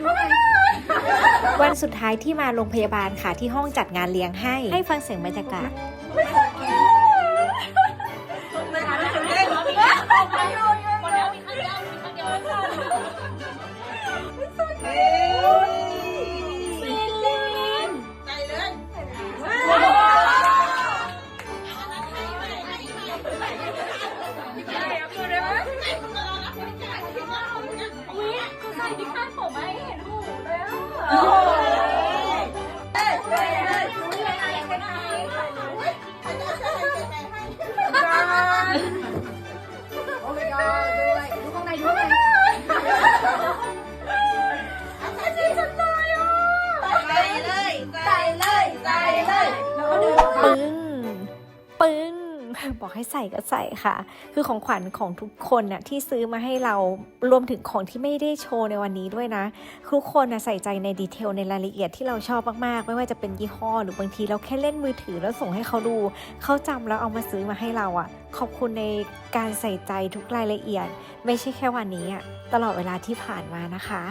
ดูข้างในวันสุดท้ายที่มาโรงพยาบาลค่ะที่ห้องจัดงานเลี้ยงให้ ให้ฟังเสียงบรรยากาศ บอกให้ใส่ก็ใส่ค่ะ คือของขวัญของทุกคนน่ะที่ซื้อมาให้เรารวมถึงของที่ไม่ได้โชว์ในวันนี้ด้วยนะ ทุกคนน่ะใส่ใจในดีเทลในรายละเอียดที่เราชอบมากๆ ไม่ว่าจะเป็นยี่ห้อ หรือบางทีเราแค่เล่นมือถือแล้วส่งให้เขาดูเขาจำแล้วเอามาซื้อมาให้เราอะ ขอบคุณในการใส่ใจทุกรายละเอียด ไม่ใช่แค่วันนี้อะตลอดเวลาที่ผ่านมานะคะ